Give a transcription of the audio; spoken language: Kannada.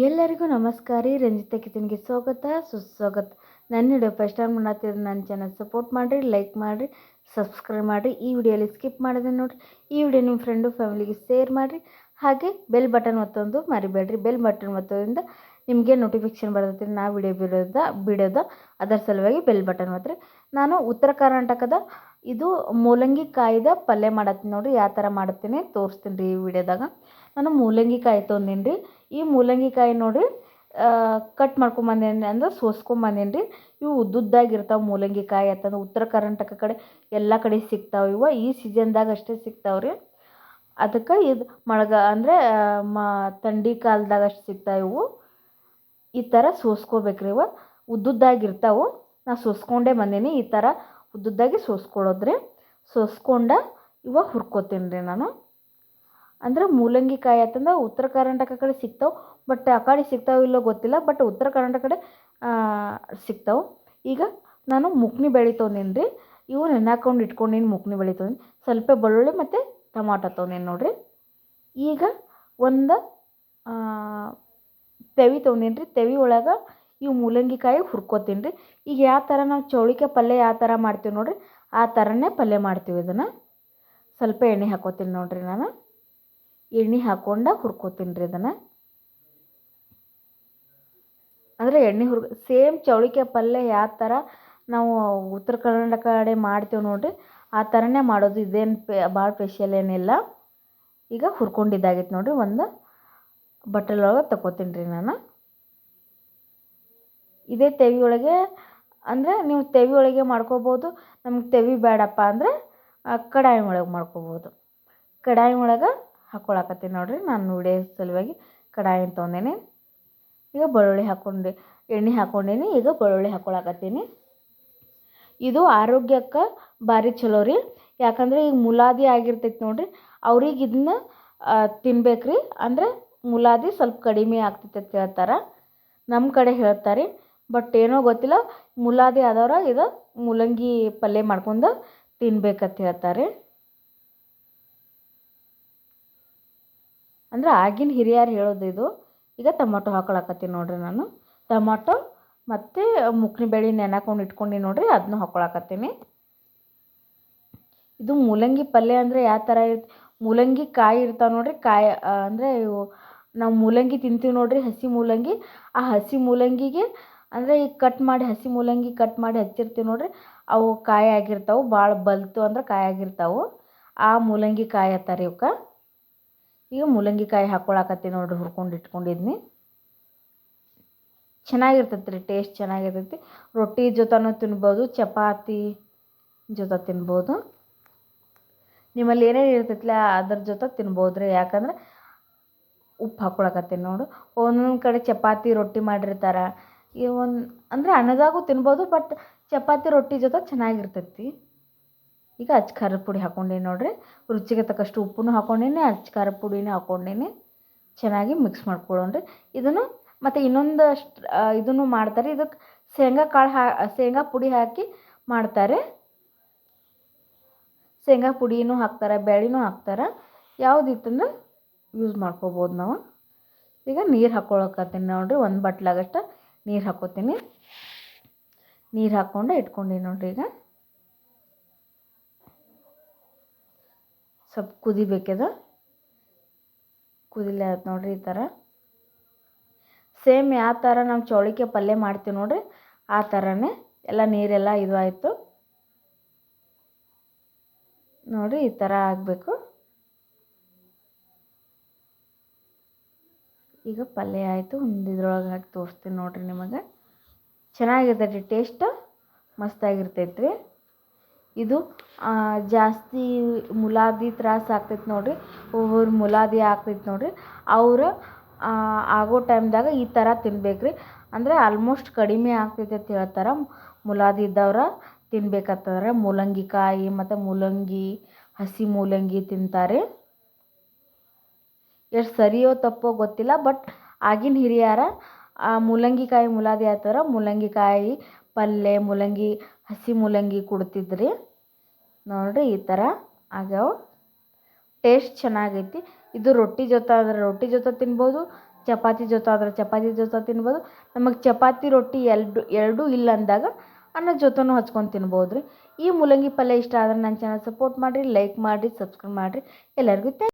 ಎಲ್ಲರಿಗೂ ನಮಸ್ಕಾರ. ರೀ ರಂಜಿತಾ ಕಿಚನ್ಗೆ ಸ್ವಾಗತ, ಸುಸ್ವಾಗತ. ನನ್ನ ವಿಡಿಯೋ ಫಸ್ಟ್ ಟೈಮ್ ಮಾಡತ್ತಿದ್ರೆ ನನ್ನ ಚಾನಲ್ ಸಪೋರ್ಟ್ ಮಾಡಿರಿ ಲೈಕ್ ಮಾಡಿರಿ ಸಬ್ಸ್ಕ್ರೈಬ್ ಮಾಡಿರಿ. ಈ ವಿಡಿಯೋಲಿ ಸ್ಕಿಪ್ ಮಾಡಿದೆ ನೋಡಿರಿ. ಈ ವಿಡಿಯೋ ನಿಮ್ಮ ಫ್ರೆಂಡು ಫ್ಯಾಮಿಲಿಗೆ ಶೇರ್ ಮಾಡಿರಿ. ಹಾಗೆ ಬೆಲ್ ಬಟನ್ ಒತ್ತೊಂದು ಮರಿಬೇಡ್ರಿ. ಬೆಲ್ ಬಟನ್ ಒತ್ತೋದ್ರಿಂದ ನಿಮಗೆ ನೋಟಿಫಿಕೇಶನ್ ಬರ್ತೈತಿ. ನಾ ವಿಡಿಯೋ ಬಿಡೋದ ಬಿಡೋದ, ಅದರ ಸಲುವಾಗಿ ಬೆಲ್ ಬಟನ್ ಒತ್ತಿರಿ. ನಾನು ಉತ್ತರ ಕರ್ನಾಟಕದ, ಇದು ಮೂಲಂಗಿ ಕಾಯ್ದ ಪಲ್ಯ ಮಾಡತ್ತೀನಿ ನೋಡಿರಿ. ಯಾವ ಥರ ಮಾಡ್ತೀನಿ ತೋರಿಸ್ತೀನಿ ರೀ ಈ ವಿಡಿಯೋದಾಗ. ನಾನು ಮೂಲಂಗಿ ಕಾಯಿ ತೊಗೊಂಡೀನಿ ರೀ ಈ ಮೂಲಂಗಿ ಕಾಯಿ ನೋಡಿರಿ ಕಟ್ ಮಾಡ್ಕೊಂಬಂದೇನಿ ಅಂದ್ರೆ ಸೋಸ್ಕೊಂಬಂದೇನಿ ರೀ ಇವು ಉದ್ದುದ್ದಾಗಿರ್ತಾವೆ ಮೂಲಂಗಿ ಕಾಯಿ ಅಂತಂದ್ರೆ ಉತ್ತರ ಕರ್ನಾಟಕ ಕಡೆ ಎಲ್ಲ ಕಡೆ ಸಿಗ್ತಾವೆ ಇವು. ಈ ಸೀಸನ್ದಾಗ ಅಷ್ಟೇ ಸಿಗ್ತಾವೆ ರೀ. ಅದಕ್ಕೆ ಇದು ಮಳೆಗ ಅಂದರೆ ಮ, ಥಂಡಿ ಕಾಲದಾಗ ಅಷ್ಟು ಸಿಗ್ತಾವೆ ಇವು. ಈ ಥರ ಸೋಸ್ಕೋಬೇಕ್ರಿ ಇವ. ಉದ್ದುದ್ದಾಗಿರ್ತಾವೆ ನಾ ಸೋಸ್ಕೊಂಡೇ ಬಂದೀನಿ. ಈ ಥರ ಉದ್ದುದ್ದಾಗಿ ಸೋಸ್ಕೊಳ್ಳೋದ್ರಿ ಸೋಸ್ಕೊಂಡ ಇವಾಗ ಹುರ್ಕೋತೀನಿ ರೀ ನಾನು. ಅಂದ್ರೆ ಮೂಲಂಗಿ ಕಾಯಿ ಆಯ್ತಂದ್ರೆ ಉತ್ತರ ಕರ್ನಾಟಕ ಕಡೆ ಸಿಗ್ತಾವೆ ಬಟ್ ಆ ಕಡೆ ಸಿಗ್ತಾವೆ ಇಲ್ಲೋ ಗೊತ್ತಿಲ್ಲ ಬಟ್ ಉತ್ತರ ಕರ್ನಾಟಕ ಕಡೆ ಸಿಗ್ತಾವೆ. ಈಗ ನಾನು ಮುಕ್ನಿ ಬೆಳೆ ರೀ ಇವು ನೆನಾಕೊಂಡು ಇಟ್ಕೊಂಡೀನಿ ಮುಕ್ನಿ ಬೆಳೆ ಸ್ವಲ್ಪ ಬೆಳ್ಳುಳ್ಳಿ ಮತ್ತು ಟಮಾಟೋ ತೊಗೊಂಡೀನಿ ನೋಡಿರಿ. ಈಗ ಒಂದು ತೆವಿ ತೊಗೊಂಡೀನಿ ರೀ ತೆವಿ ಒಳಗೆ ಇವು ಮೂಲಂಗಿ ಕಾಯಿ ಹುರ್ಕೋತೀನಿ ರೀ ಈಗ ಯಾವ ಥರ ನಾವು ಚೌಳಿಕಾಯಿ ಪಲ್ಯ ಯಾವ ಥರ ಮಾಡ್ತೀವಿ ನೋಡಿರಿ, ಆ ಥರನೇ ಪಲ್ಯ ಮಾಡ್ತೀವಿ ಇದನ್ನು. ಸ್ವಲ್ಪ ಎಣ್ಣೆ ಹಾಕೋತೀನಿ ನೋಡಿರಿ ನಾನು. ಎಣ್ಣೆ ಹಾಕ್ಕೊಂಡು ಹುರ್ಕೋತೀನಿ ರೀ ಅದನ್ನು. ಅಂದರೆ ಎಣ್ಣೆ ಹುರ್ ಸೇಮ್ ಚೌಳಿಕಾಯಿ ಪಲ್ಯ ಯಾವ ಥರ ನಾವು ಉತ್ತರ ಕರ್ನಾಟಕ ಕಡೆ ಮಾಡ್ತೀವಿ ನೋಡಿರಿ, ಆ ಥರನೇ ಮಾಡೋದು, ಇದೇನು ಪೆ ಭಾಳ ಸ್ಪೆಷಲ್ ಏನಿಲ್ಲ. ಈಗ ಹುರ್ಕೊಂಡಿದ್ದಾಗೈತೆ ನೋಡಿರಿ, ಒಂದು ಬಟ್ಟಲೊಳಗೆ ತಗೋತೀನಿ ರೀ ನಾನು. ಇದೇ ತೆವಿ ಒಳಗೆ, ಅಂದರೆ ನೀವು ತೆವಿ ಒಳಗೆ ಮಾಡ್ಕೋಬೋದು, ನಮ್ಗೆ ತೆವಿ ಬೇಡಪ್ಪ ಅಂದರೆ ಕಡಾಯಿ ಒಳಗೆ ಮಾಡ್ಕೋಬೋದು. ಕಡಾಯಿ ಒಳಗೆ ಹಾಕ್ಕೊಳಕತ್ತೀನಿ ನೋಡಿರಿ. ನಾನು ವಿಡಿಯೋ ಸಲುವಾಗಿ ಕಡಾಯಿ ತೊಗೊಂಡೇನಿ ಈಗ ಬೆಳ್ಳುಳ್ಳಿ ಹಾಕ್ಕೊಂಡು ಎಣ್ಣೆ ಹಾಕ್ಕೊಂಡೇನಿ ಈಗ ಬೆಳ್ಳುಳ್ಳಿ ಹಾಕ್ಕೊಳಕತ್ತೀನಿ ಇದು ಆರೋಗ್ಯಕ್ಕೆ ಭಾರಿ ಚಲೋ ರೀ. ಯಾಕಂದರೆ ಈಗ ಮುಲಾದಿ ಆಗಿರ್ತೈತೆ ನೋಡಿರಿ. ಅವ್ರಿಗೆ ಇದನ್ನ ತಿನ್ಬೇಕು ರೀ ಅಂದರೆ ಮುಲಾದಿ ಸ್ವಲ್ಪ ಕಡಿಮೆ ಆಗ್ತೈತೆ ಅಂತ ಹೇಳ್ತಾರೆ. ನಮ್ಮ ಕಡೆ ಹೇಳ್ತಾರೆ. ಬಟ್ ಏನೋ ಗೊತ್ತಿಲ್ಲ. ಮುಲಾದಿ ಆದವ್ರು ಇದು ಮೂಲಂಗಿ ಪಲ್ಯ ಮಾಡ್ಕೊಂಡು ತಿನ್ಬೇಕಂತ ಹೇಳ್ತಾರೆ. ಅಂದ್ರೆ ಆಗಿನ ಹಿರಿಯರು ಹೇಳೋದು ಇದು. ಈಗ ಟೊಮೊಟೊ ಹಾಕೊಳಕತ್ತೀನಿ ನೋಡಿರಿ ನಾನು. ಟೊಮೊಟೊ ಮತ್ತು ಮುಕ್ಕಿನ ಬೇಳೆ ನೆನಕೊಂಡು ಇಟ್ಕೊಂಡು ನೋಡಿರಿ ಅದನ್ನು ಹಾಕ್ಕೊಳಕತ್ತೀನಿ ಇದು ಮೂಲಂಗಿ ಪಲ್ಯ ಅಂದರೆ ಯಾವ ಥರ ಇರ್ತ, ಮೂಲಂಗಿ ಕಾಯಿ ಇರ್ತಾವೆ ನೋಡಿರಿ, ಕಾಯಿ ಅಂದರೆ ಇವು ನಾವು ಮೂಲಂಗಿ ತಿಂತೀವಿ ನೋಡಿರಿ, ಹಸಿ ಮೂಲಂಗಿ. ಆ ಹಸಿ ಮೂಲಂಗಿಗೆ ಅಂದರೆ ಈಗ ಕಟ್ ಮಾಡಿ, ಹಸಿ ಮೂಲಂಗಿ ಕಟ್ ಮಾಡಿ ಹಚ್ಚಿರ್ತೀವಿ ನೋಡಿರಿ, ಅವು ಕಾಯಿ ಆಗಿರ್ತಾವೆ ಭಾಳ ಬಲ್ತು ಅಂದ್ರೆ ಕಾಯಿ ಆಗಿರ್ತಾವೆ. ಆ ಮೂಲಂಗಿ ಕಾಯಿ ಹತ್ತಾರೆ ಇವಕ್ಕೆ ಈಗ ಮೂಲಂಗಿ ಕಾಯಿ ಹಾಕ್ಕೊಳಕತ್ತೀನಿ ನೋಡಿರಿ ಹುರ್ಕೊಂಡು ಇಟ್ಕೊಂಡಿದ್ನಿ. ಚೆನ್ನಾಗಿರ್ತೈತೆ ರೀ ಟೇಸ್ಟ್ ಚೆನ್ನಾಗಿರ್ತೈತಿ. ರೊಟ್ಟಿ ಜೊತೆನೂ ತಿನ್ಬೋದು, ಚಪಾತಿ ಜೊತೆ ತಿನ್ಬೋದು. ನಿಮ್ಮಲ್ಲಿ ಏನೇನು ಇರ್ತೈತಿಲ್ಲ ಅದ್ರ ಜೊತೆ ತಿನ್ಬೋದು ರೀ ಯಾಕಂದ್ರೆ ಉಪ್ಪು ಹಾಕ್ಕೊಳಕತ್ತೀನಿ ನೋಡು. ಒಂದೊಂದು ಕಡೆ ಚಪಾತಿ, ರೊಟ್ಟಿ ಮಾಡಿರ್ತಾರೆ. ಈ ಒಂದು ಅಂದರೆ ಅನ್ನದಾಗೂ ತಿನ್ಬೋದು ಬಟ್ ಚಪಾತಿ, ರೊಟ್ಟಿ ಜೊತೆ ಚೆನ್ನಾಗಿರ್ತೈತಿ. ಈಗ ಅಚ್ಚ ಖಾರದ ಪುಡಿ ಹಾಕ್ಕೊಂಡೀನಿ ನೋಡಿರಿ. ರುಚಿಗೆ ತಕ್ಕಷ್ಟು ಉಪ್ಪನ್ನು ಹಾಕ್ಕೊಂಡೀನಿ ಅಚ್ಚ ಖಾರದ ಪುಡಿನೂ ಚೆನ್ನಾಗಿ ಮಿಕ್ಸ್ ಮಾಡ್ಕೊಳ್ಳೋಣ್ರಿ. ಇದನ್ನು ಮತ್ತು ಇನ್ನೊಂದಷ್ಟು ಇದನ್ನು ಮಾಡ್ತಾರೆ. ಇದಕ್ಕೆ ಶೇಂಗಾ ಕಾಳು ಹಾ, ಶೇಂಗಾ ಪುಡಿ ಹಾಕಿ ಮಾಡ್ತಾರೆ. ಶೇಂಗಾ ಪುಡಿನೂ ಹಾಕ್ತಾರೆ, ಬೇಳೆನೂ ಹಾಕ್ತಾರೆ. ಯಾವುದಿತ್ತಂದ್ರೆ ಯೂಸ್ ಮಾಡ್ಕೋಬೋದು ನಾವು. ಈಗ ನೀರು ಹಾಕ್ಕೊಳಕತ್ತೀನಿ ನೋಡಿರಿ, ಒಂದು ಬಟ್ಲಾಗಷ್ಟು ನೀರು ಹಾಕೋತೀನಿ. ನೀರು ಹಾಕ್ಕೊಂಡು ಇಟ್ಕೊಂಡೀನಿ ನೋಡಿರಿ ಈಗ. ಸ್ವಲ್ಪ ಕುದಿಬೇಕದ ಕುದಿಲೇ ಆಯ್ತು ನೋಡಿರಿ ಈ ಥರ ಸೇಮ್ ಯಾವ ಥರ ನಾವು ಚೌಳಿಕೆ ಪಲ್ಯ ಮಾಡ್ತೀವಿ ನೋಡಿರಿ, ಆ ಥರನೇ ಎಲ್ಲ ನೀರೆಲ್ಲ ಇದು ಆಯಿತು. ನೋಡಿ ಈ ಥರ ಆಗಬೇಕು. ಈಗ ಪಲ್ಯ ಆಯಿತು ಒಂದು ಇದ್ರೊಳಗೆ ಹಾಕಿ ತೋರಿಸ್ತೀನಿ ನೋಡಿರಿ ನಿಮಗೆ. ಚೆನ್ನಾಗಿರ್ತೈತಿ ಟೇಸ್ಟ್ ಮಸ್ತಾಗಿರ್ತೈತೆ ರೀ ಇದು ಜಾಸ್ತಿ ಮುಲಾದಿ ತ್ರಾಸ ಆಗ್ತೈತೆ ನೋಡಿರಿ. ಒಬ್ಬೊಬ್ರು ಮುಲಾದಿ ಆಗ್ತೈತೆ ನೋಡಿರಿ. ಅವರು ಆಗೋ ಟೈಮ್ದಾಗ ಈ ಥರ ತಿನ್ಬೇಕು ರೀ ಅಂದರೆ ಆಲ್ಮೋಸ್ಟ್ ಕಡಿಮೆ ಆಗ್ತೈತೆ ಅಂತ ಹೇಳ್ತಾರೆ. ಮುಲಾದಿ ಇದ್ದವ್ರು ತಿನ್ಬೇಕಂತಂದ್ರೆ ಮೂಲಂಗಿ ಕಾಯಿ ಮತ್ತು ಮೂಲಂಗಿ, ಹಸಿ ಮೂಲಂಗಿ ತಿಂತಾರೆ. ಎಷ್ಟು ಸರಿಯೋ ತಪ್ಪೋ ಗೊತ್ತಿಲ್ಲ ಬಟ್ ಆಗಿನ ಹಿರಿಯರ ಮೂಲಂಗಿ ಕಾಯಿ ಮುಲಾದಿ ಆಯ್ತಂದ್ರೆ ಮೂಲಂಗಿ ಕಾಯಿ ಪಲ್ಯ ಮೂಲಂಗಿ ಹಸಿ ಮೂಲಂಗಿ ಕೊಡ್ತಿದ್ರಿ. ನೋಡಿರಿ ಈ ಥರ ಆಗ್ಯಾವ. ಟೇಸ್ಟ್ ಚೆನ್ನಾಗೈತಿ. ಇದು ರೊಟ್ಟಿ ಜೊತೆ ಆದ್ರೆ ರೊಟ್ಟಿ ಜೊತೆ ತಿನ್ಬೋದು, ಚಪಾತಿ ಜೊತೆ ಆದ್ರೆ ಚಪಾತಿ ಜೊತೆ ತಿನ್ಬೋದು. ನಮಗೆ ಚಪಾತಿ, ರೊಟ್ಟಿ ಎರಡು, ಎರಡೂ ಇಲ್ಲ ಅಂದಾಗ ಅನ್ನ ಜೊತೆನೂ ಹಚ್ಕೊಂಡು ತಿನ್ಬೋದು ರೀ ಈ ಮೂಲಂಗಿ ಪಲ್ಯ ಇಷ್ಟ ಆದ್ರೆ ನನ್ನ ಚಾನಲ್ ಸಪೋರ್ಟ್ ಮಾಡಿರಿ ಲೈಕ್ ಮಾಡಿರಿ ಸಬ್ಸ್ಕ್ರೈಬ್ ಮಾಡಿರಿ. ಎಲ್ಲರಿಗೂ ಥ್ಯಾಂಕ್